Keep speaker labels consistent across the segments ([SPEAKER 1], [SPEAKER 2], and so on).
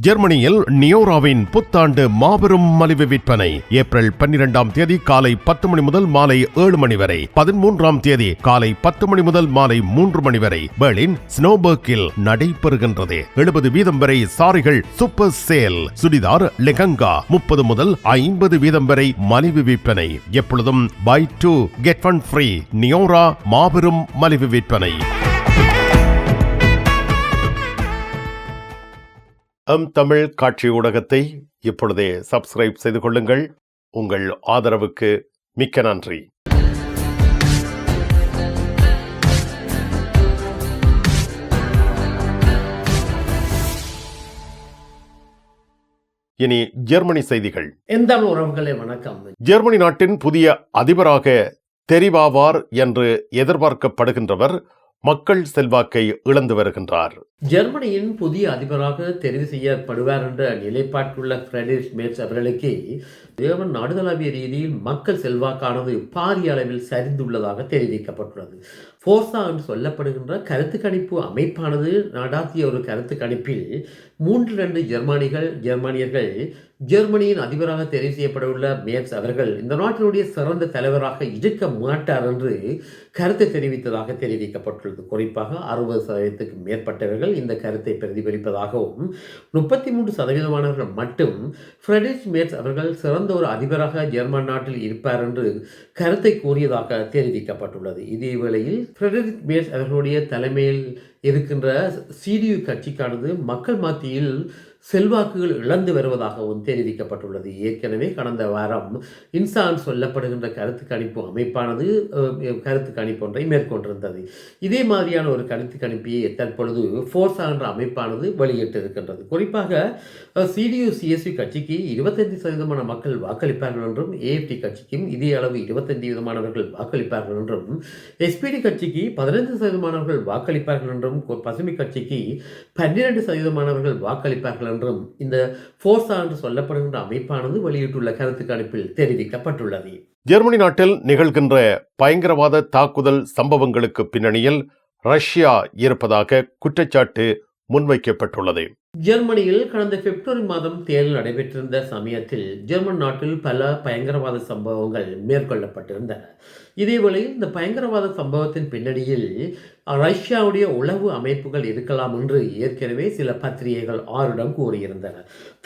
[SPEAKER 1] ஜெர்மனியில் நியோராவின் புத்தாண்டு மாபெரும் மலிவு விற்பனை. ஏப்ரல் பன்னிரெண்டாம் தேதி காலை பத்து மணி முதல் மாலை ஏழு மணி வரை. பதிமூன்றாம் தேதி காலை பத்து மணி முதல் மாலை மூன்று மணி வரை. பெர்லின் ஸ்னோபர்க்கில் நடைபெறுகின்றது. எழுபது வீதம் வரை சாரிகள் சூப்பர் சேல். சுடிதார் லெகங்கா முப்பது முதல் ஐம்பது வீதம் வரை மலிவு விற்பனை. எப்பொழுதும் buy two get one free நியோரா மாபெரும் மலிவு விற்பனை. எம் தமிழ் காட்சி ஊடகத்தை இப்பொழுதே சப்ஸ்கிரைப் செய்து கொள்ளுங்கள். உங்கள் ஆதரவுக்கு மிக்க நன்றி. இனி ஜெர்மனி செய்திகள்.
[SPEAKER 2] எந்த உறவுகளே வணக்கம்.
[SPEAKER 1] ஜெர்மனி நாட்டின் புதிய அதிபராக தெரிவாவார் என்று எதிர்பார்க்கப்படுகின்றவர் மக்கள் செல்வாக்கை இழந்து வருகின்றார்.
[SPEAKER 2] ஜெர்மனியின் புதிய அதிபராக தெரிவு செய்யப்படுவார் என்ற நிலைப்பாட்டுள்ள ஃப்ரெடிஷ் மேட்ஸ் அவர்களுக்கு ஜெர்மன் நாடுதளாவிய ரீதியில் மக்கள் செல்வாக்கானது பாரிய அளவில் சரிந்துள்ளதாக தெரிவிக்கப்பட்டுள்ளது. ஃபோர்ஸா என்று சொல்லப்படுகின்ற கருத்து கணிப்பு அமைப்பானது நடாத்திய ஒரு கருத்து கணிப்பில் மூன்று ரெண்டு ஜெர்மானிகள் ஜெர்மானியர்கள் ஜெர்மனியின் அதிபராக தெரிவு செய்யப்படவுள்ள மேட்ஸ் அவர்கள் இந்த நாட்டினுடைய சிறந்த தலைவராக இருக்க மாட்டார் என்று கருத்தை தெரிவித்ததாக தெரிவிக்கப்பட்டுள்ளது. குறிப்பாக அறுபது சதவீதத்துக்கு மேற்பட்டவர்கள் இந்த கருத்தை பிரதிபலிப்பதாகவும் முப்பத்தி மூன்று சதவீதமானவர்கள் மட்டும் ஃப்ரெடிஷ் மேட்ஸ் அவர்கள் சிறந்த ஒரு அதிபராக ஜெர்மன் நாட்டில் இருப்பார் என்று கருத்தை கூறியதாக தெரிவிக்கப்பட்டுள்ளது. இதே வேளையில் ஃப்ரெடரிக் மேட்ஸ் அவர்களுடைய தலைமையில் இருக்கின்ற சிடியு கட்சிக்கானது மக்கள் மத்தியில் செல்வாக்குகள் இழந்து வருவதாகவும் தெரிவிக்கப்பட்டுள்ளது. ஏற்கனவே கடந்த வாரம் இன்சான் சொல்லப்படுகின்ற கருத்து கணிப்பு அமைப்பானது கருத்து கணிப்பு ஒன்றை மேற்கொண்டிருந்தது. இதே மாதிரியான ஒரு கருத்து கணிப்பியை தற்பொழுது ஃபோர்ஸா என்ற அமைப்பானது வெளியிட்டிருக்கின்றது. குறிப்பாக சிடியு சிஎஸ்பி கட்சிக்கு இருபத்தைந்து சதவீதமான மக்கள் வாக்களிப்பார்கள் என்றும் ஏஎஃப்டி கட்சிக்கும் இதே அளவு இருபத்தைந்து விதமானவர்கள் வாக்களிப்பார்கள் என்றும் எஸ்பிடி கட்சிக்கு பதினைந்து சதவீதமானவர்கள் வாக்களிப்பார்கள் என்றும் கொ- பசுமை கட்சிக்கு பன்னிரண்டு சதவீதமானவர்கள் வாக்களிப்பார்கள் என்றும் இந்த ஃபோர்ஸா என்று சொல்லப்படுகின்ற அமைப்பானது வெளியிட்டுள்ள கருத்து கணிப்பில் தெரிவிக்கப்பட்டுள்ளது.
[SPEAKER 1] ஜெர்மனி நாட்டில் நிகழ்கின்ற பயங்கரவாத தாக்குதல் சம்பவங்களுக்கு பின்னணியில் ரஷ்யா இருப்பதாக குற்றச்சாட்டு முன்வைக்கப்பட்டுள்ளது.
[SPEAKER 2] ஜெர்மனியில் கடந்த பிப்ரவரி மாதம் தேர்தல் நடைபெற்றிருந்த சமயத்தில் ஜெர்மன் நாட்டில் பல பயங்கரவாத சம்பவங்கள் மேற்கொள்ளப்பட்டிருந்தன. இதேவேளையில் இந்த பயங்கரவாத சம்பவத்தின் பின்னணியில் ரஷ்யாவுடைய உளவு அமைப்புகள் இருக்கலாம் என்று ஏற்கனவே சில பத்திரிகைகள் ஆறிடம் கூறியிருந்தன.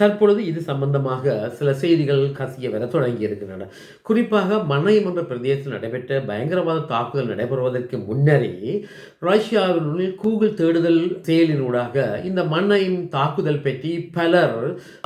[SPEAKER 2] தற்பொழுது இது சம்பந்தமாக சில செய்திகள் கசிய வர தொடங்கியிருக்கின்றன. குறிப்பாக மன்னயம் என்ற பிரதேசத்தில் நடைபெற்ற பயங்கரவாத தாக்குதல் நடைபெறுவதற்கு முன்னரே ரஷ்யாவினுள் கூகுள் தேடுதல் செயலினூடாக இந்த மன்னையும் தாக்குதல் பற்றி பலர்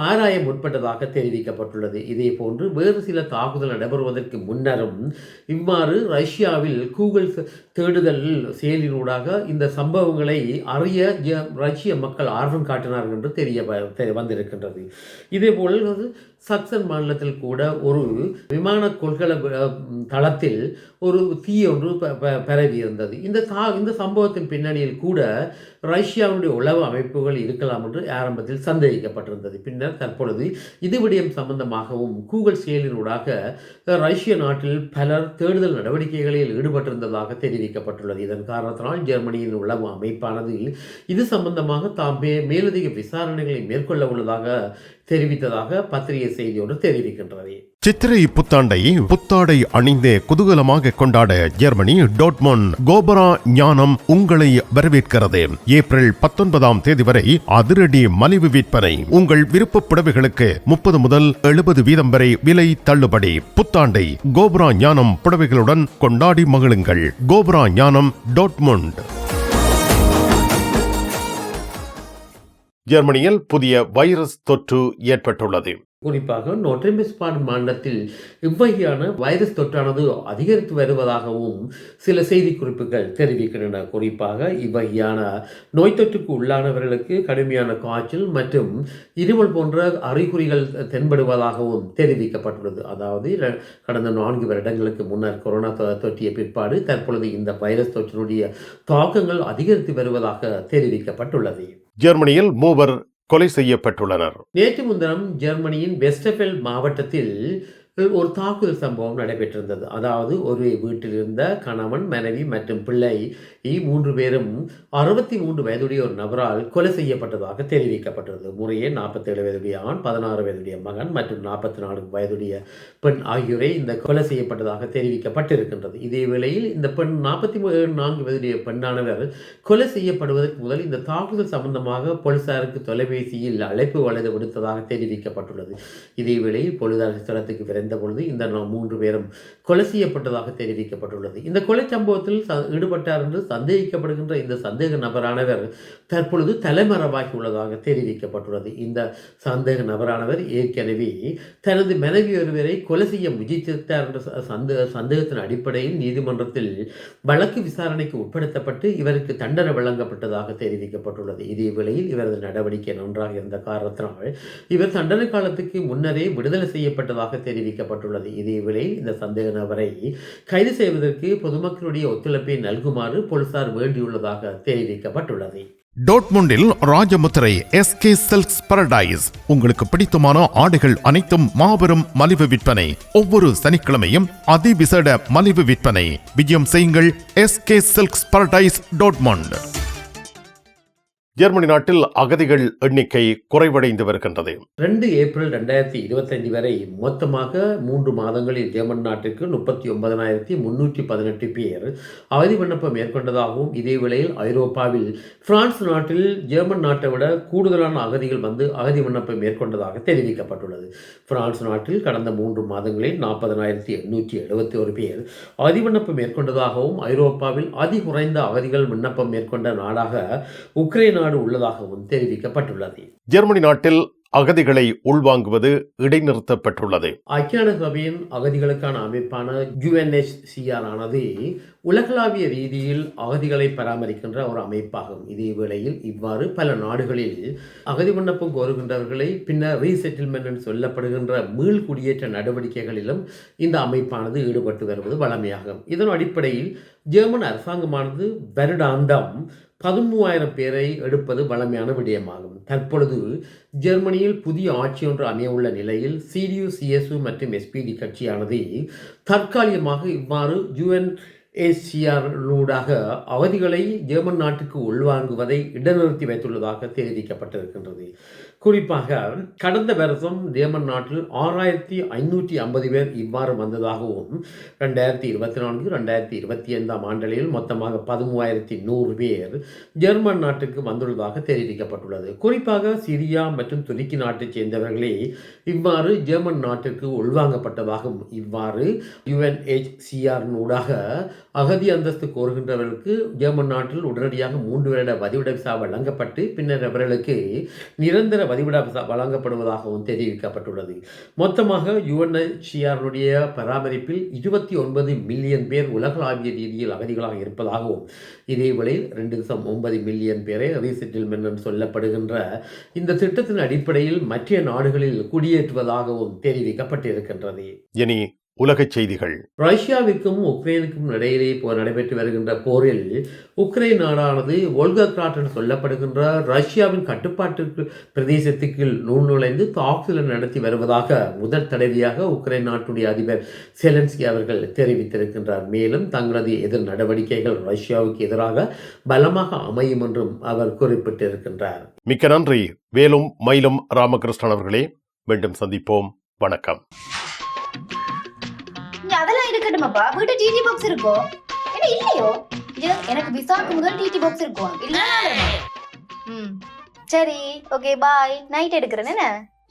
[SPEAKER 2] ஆராய முற்பட்டதாக தெரிவிக்கப்பட்டுள்ளது. இதே போன்று வேறு சில தாக்குதல் நடைபெறுவதற்கு முன்னரும் இவ்வாறு ரஷ்யாவில் கூகுள் தேடுதல் செயலினூடாக இந்த சம்பவங்களை அறிய ஜ- ரஷ்ய மக்கள் ஆர்வம் காட்டினார்கள் என்று தெரிய வ- வந்திருக்கின்றது. இதேபோல் வந்து சக்சன் மாநிலத்தில் கூட ஒரு விமான கொள்கல தளத்தில் ஒரு தீ ஒன்று ப- ப- பரவி இருந்தது இந்த தா இந்த சம்பவத்தின் பின்னணியில் கூட ரஷ்யாவுடைய உளவு அமைப்புகள் இருக்கலாம் என்று ஆரம்பத்தில் சந்தேகிக்கப்பட்டிருந்தது. பின்னர் தற்பொழுது இது விடயம் சம்பந்தமாகவும் கூகுள் செயலினூடாக ரஷ்ய நாட்டில் பலர் தேடுதல் நடவடிக்கைகளில் ஈடுபட்டிருந்ததாக தெரிவிக்கப்பட்டுள்ளது. இதன் காரணத்தினால் ஜெர்மனியின் உளவு அமைப்பானது இது சம்பந்தமாக தாம் மே- மேலதிக விசாரணைகளை மேற்கொள்ள உள்ளதாக தெரிவித்ததாக பத்திரிகை செய்தியோடு தெரிவிக்கின்றது.
[SPEAKER 1] சித்திரை புத்தாண்டை புத்தாடை அணிந்து குதூகலமாக கொண்டாட ஜெர்மனி டோட்மொன் கோபரா ஞானம் உங்களை வரவேற்கிறது. ஏப்ரல் பத்தொன்பதாம் தேதி வரை அதிரடி மலிவு விற்பனை. உங்கள் விருப்ப புடவைகளுக்கு முப்பது முதல் எழுபது வீதம் வரை விலை தள்ளுபடி. புத்தாண்டை கோபுரா ஞானம் புடவைகளுடன் கொண்டாடி மகிழுங்கள். கோபுரா ஞானம் டோட்மோண்ட் ஜெர்மனியில் புதிய வைரஸ் தொற்று ஏற்பட்டுள்ளது.
[SPEAKER 2] குறிப்பாக நோட்ரிமிஸ்பான் மாநிலத்தில் இவ்வகையான வைரஸ் தொற்றானது அதிகரித்து வருவதாகவும் சில செய்திக்குறிப்புகள் தெரிவிக்கின்றன. குறிப்பாக இவ்வகையான நோய் தொற்றுக்கு உள்ளானவர்களுக்கு கடுமையான காய்ச்சல் மற்றும் இருமல் போன்ற அறிகுறிகள் தென்படுவதாகவும் தெரிவிக்கப்பட்டுள்ளது. அதாவது கடந்த நான்கு வருடங்களுக்கு முன்னர் கொரோனா தொற்றிய பிற்பாடு தற்பொழுது இந்த வைரஸ் தொற்றினுடைய தாக்கங்கள் அதிகரித்து வருவதாக தெரிவிக்கப்பட்டுள்ளது.
[SPEAKER 1] ஜெர்மனியில் மூவர் கொலை செய்யப்பட்டுள்ளனர்.
[SPEAKER 2] நேற்று முன்தினம் ஜெர்மனியின் வெஸ்டபெல் மாவட்டத்தில் ஒரு தாக்குதல் சம்பவம் நடைபெற்றிருந்தது. அதாவது ஒரு வீட்டில் இருந்த கணவன் மனைவி மற்றும் பிள்ளை மூன்று பேரும் அறுபத்தி மூன்று வயதுடைய ஒரு நபரால் கொலை செய்யப்பட்டதாக தெரிவிக்கப்பட்டது முறையே நாற்பத்தேழு வயதுடைய ஆண் பதினாறு வயதுடைய மகன் மற்றும் நாற்பத்தி நாலு வயதுடைய பெண் ஆகியோரை இந்த கொலை செய்யப்பட்டதாக தெரிவிக்கப்பட்டிருக்கின்றது. இதே வேளையில் இந்த பெண் நாற்பத்தி நான்கு வயதுடைய பெண்ணானவர் கொலை செய்யப்படுவதற்கு முதல் இந்த தாக்குதல் சம்பந்தமாக போலீசாருக்கு தொலைபேசியில் அழைப்பு வலது விடுத்ததாக தெரிவிக்கப்பட்டுள்ளது. இதே வேளையில் போலீசார் ஸ்தலத்துக்கு விரைந்த பொழுது இந்த மூன்று பேரும் கொலை செய்யப்பட்டதாக தெரிவிக்கப்பட்டுள்ளது. இந்த கொலை சம்பவத்தில் ஈடுபட்டார் என்று சந்தேகிக்கப்படுகின்ற இந்த சந்தேக நபரானவர் தற்பொழுது தலைமறைவாகி உள்ளதாக தெரிவிக்கப்பட்டுள்ளது. இந்த சந்தேக நபரானவர் ஏற்கனவே தனது மனைவி ஒருவரை கொலை செய்ய முயற்சித்தார் என்ற சந்தேக சந்தேகத்தின் அடிப்படையில் நீதிமன்றத்தில் வழக்கு விசாரணைக்கு உட்படுத்தப்பட்டு இவருக்கு தண்டனை வழங்கப்பட்டதாக தெரிவிக்கப்பட்டுள்ளது. இதே வேளையில் இவரது நடவடிக்கை நன்றாக இருந்த காரணத்தினால் இவர் தண்டனை காலத்துக்கு முன்னரே விடுதலை செய்யப்பட்டதாக தெரிவி விதிக்கப்பட்டுள்ளது வேளையில் இந்த சந்தேக நபரை கைது செய்வதற்கு பொதுமக்களுடைய ஒத்துழைப்பை நல்குமாறு போலீசார் வேண்டியுள்ளதாக தெரிவிக்கப்பட்டுள்ளது.
[SPEAKER 1] டோட்முண்டில் ராஜமுத்திரை எஸ்கே சில்க்ஸ் பரடைஸ். உங்களுக்கு பிடித்தமான ஆடைகள் அனைத்தும் மாபெரும் மலிவு விற்பனை. ஒவ்வொரு சனிக்கிழமையும் அதிவிசேட மலிவு விற்பனை. விஜயம் செய்யுங்கள் SK silks paradise Dortmund. Germany நாட்டில் அகதிகள் எண்ணிக்கை குறைவடைந்து வருகின்றது.
[SPEAKER 2] ரெண்டு ஏப்ரல் ரெண்டாயிரத்தி இருபத்தஞ்சு வரை மொத்தமாக மூன்று மாதங்களில் ஜெர்மன் நாட்டிற்கு முப்பத்தி ஒன்பதனாயிரத்தி முன்னூற்றி பதினெட்டு பேர் அவதி விண்ணப்பம் மேற்கொண்டதாகவும் இதே வேளையில் ஐரோப்பாவில் பிரான்ஸ் நாட்டில் ஜெர்மன் நாட்டை விட கூடுதலான அகதிகள் வந்து அகதி விண்ணப்பம் மேற்கொண்டதாக தெரிவிக்கப்பட்டுள்ளது. பிரான்ஸ் நாட்டில் கடந்த மூன்று மாதங்களில் நாற்பதனாயிரத்தி எண்ணூற்றி எழுபத்தி ஒரு பேர் அகதி விண்ணப்பம் மேற்கொண்டதாகவும் ஐரோப்பாவில் அதி குறைந்த அகதிகள் விண்ணப்பம் மேற்கொண்ட நாடாக உக்ரைன் நாடு உள்ளதாகவும் தெரிவிக்கப்பட்டுள்ளது.
[SPEAKER 1] ஜெர்மனி நாட்டில் அகதிகளை உள்வாங்குவது இடைநிறுத்தப்பட்டுள்ளது.
[SPEAKER 2] ஐக்கிய சபையின் அகதிகளுக்கான அமைப்பான யுஎன்எச்சிஆர் ஆனது உலகளாவிய ரீதியில் அகதிகளை பராமரிக்கின்ற ஒரு அமைப்பாகும். இதே வேளையில் இவ்வாறு பல நாடுகளில் அகதி விண்ணப்பம் கோருகின்றவர்களை பின்னர் ரீசெட்டில்மெண்ட் என்று சொல்லப்படுகின்ற மீள் குடியேற்ற நடவடிக்கைகளிலும் இந்த அமைப்பானது ஈடுபட்டு வருவது வழமையாகும். இதன் அடிப்படையில் ஜெர்மன் அரசாங்கமானது வருடாந்தம் பதிமூவாயிரம் பேரை எடுப்பது வழமையான விடயமாகும். தற்பொழுது ஜெர்மனியில் புதிய ஆட்சி ஒன்று அமையவுள்ள நிலையில் சிடியு சிஎஸ்யு மற்றும் எஸ்பிடி கட்சியானது தற்காலிகமாக இவ்வாறு யுஎன் ஊடாக அவதிகளை ஜெர்மன் நாட்டுக்கு உள்வாங்குவதை இடநிறுத்தி வைத்துள்ளதாக தெரிவிக்கப்பட்டிருக்கின்றது. குறிப்பாக கடந்த வருஷம் ஜெர்மன் நாட்டில் ஆறாயிரத்தி ஐநூற்றி ஐம்பது பேர் இவ்வாறு வந்ததாகவும் ரெண்டாயிரத்தி இருபத்தி நான்கு ரெண்டாயிரத்தி இருபத்தி ஐந்தாம் ஆண்டலில் மொத்தமாக பதிமூவாயிரத்தி நூறு பேர் ஜெர்மன் நாட்டுக்கு வந்துள்ளதாக தெரிவிக்கப்பட்டுள்ளது. குறிப்பாக சிரியா மற்றும் துருக்கி நாட்டைச் சேர்ந்தவர்களே இவ்வாறு ஜெர்மன் நாட்டிற்கு உள்வாங்கப்பட்டதாகவும் இவ்வாறு யுஎன்ஹெச்சிஆர் நூடாக அகதி அந்தஸ்து கோருகின்றவர்களுக்கு ஜெர்மன் நாட்டில் உடனடியாக மூன்று வருட வதிவிட விசா வழங்கப்பட்டு பின்னர் அவர்களுக்கு நிரந்தர வதிவிட விசா வழங்கப்படுவதாகவும் தெரிவிக்கப்பட்டுள்ளது. மொத்தமாக யுஎன்ஹெச்சிஆருடைய பராமரிப்பில் இருபத்தி ஒன்பது மில்லியன் பேர் உலகளாவிய ரீதியில் அகதிகளாக இருப்பதாகவும் இதேவேளை ரெண்டு தசம் ஒன்பது மில்லியன் பேரை ரீசெட்டில்மெண்ட் என்று சொல்லப்படுகின்ற இந்த திட்டத்தின் அடிப்படையில் மற்ற நாடுகளில் குடியேற்றுவதாகவும் தெரிவிக்கப்பட்டிருக்கின்றது.
[SPEAKER 1] இனி உலகச் செய்திகள்.
[SPEAKER 2] ரஷ்யாவிற்கும் உக்ரைனுக்கும் இடையிலே போர் நடைபெற்று வருகின்ற போரில் உக்ரைன் நாடானது ஒல்கக்ராட் என்று சொல்லப்படுகின்ற ரஷ்யாவின் கட்டுப்பாட்டிற்கு பிரதேசத்துக்கு நூல் நுழைந்து தாக்குதல் நடத்தி வருவதாக முதல் தடவையாக உக்ரைன் நாட்டுடைய அதிபர் செலன்ஸ்கி அவர்கள் தெரிவித்திருக்கின்றார். மேலும் தங்களது எதிர் நடவடிக்கைகள் ரஷ்யாவுக்கு எதிராக பலமாக அமையும் என்றும் அவர் குறிப்பிட்டிருக்கின்றார்.
[SPEAKER 1] மிக்க நன்றி. வேலும் மயிலும் ராமகிருஷ்ணன் அவர்களே. மீண்டும் சந்திப்போம். வணக்கம்.
[SPEAKER 3] அதெல்லாம் இருக்கட்டுமாப்பா வீட்டு டிடி பாக்ஸ் இருக்கோ? என்ன இல்லையோ? எனக்கு விசாக்கு முதல் டிடி பாக்ஸ் இருக்கும் இல்ல. ம். சரி ஓகே பாய் நைட் எடுக்கிறேன் என்ன?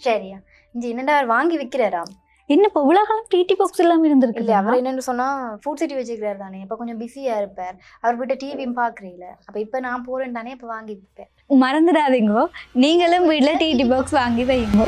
[SPEAKER 3] சரியா. இங்க என்னடா அவர் வாங்கி விக்கிறாராம்
[SPEAKER 4] என்னப்பா உலகம் டிடி பாக்ஸ் இல்லாம இருந்திருக்கு
[SPEAKER 3] இல்ல அவர் என்னன்னு சொன்னா ஃபுட் சிட்டி வச்சுக்கிறாரு தானே. இப்ப கொஞ்சம் பிஸியா இருப்பார். அவர் வீட்டை டிவியும் பாக்குறீல அப்ப இப்ப நான் போறேன் தானே இப்ப வாங்கி விற்பேன்
[SPEAKER 4] மறந்துடாதீங்க. நீங்களும் வீட்ல டிடி பாக்ஸ் வாங்கி வைங்க.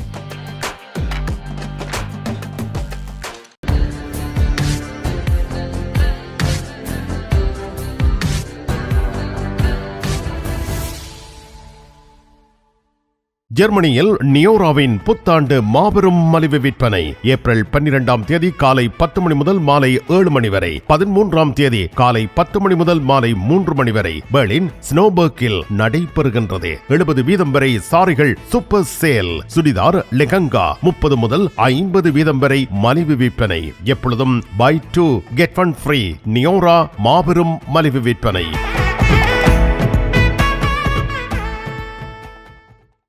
[SPEAKER 1] ஜெர்மனியில் நியோராவின் புத்தாண்டு மாபெரும் மலிவு விற்பனை. ஏப்ரல் பன்னிரெண்டாம் தேதி காலை பத்து மணி முதல் மாலை ஏழு மணி வரை. பதிமூன்றாம் தேதி காலை பத்து மணி முதல் மாலை மூன்று மணி வரை. பெர்லின் ஸ்னோபர்க்கில் நடைபெறுகின்றது. எழுபது வீதம் வரை சாரிகள் சூப்பர் சேல். சுடிதார் லெகங்கா முப்பது முதல் ஐம்பது வீதம் வரை மலிவு விற்பனை. எப்பொழுதும் buy two get one free நியோரா மாபெரும் மலிவு விற்பனை.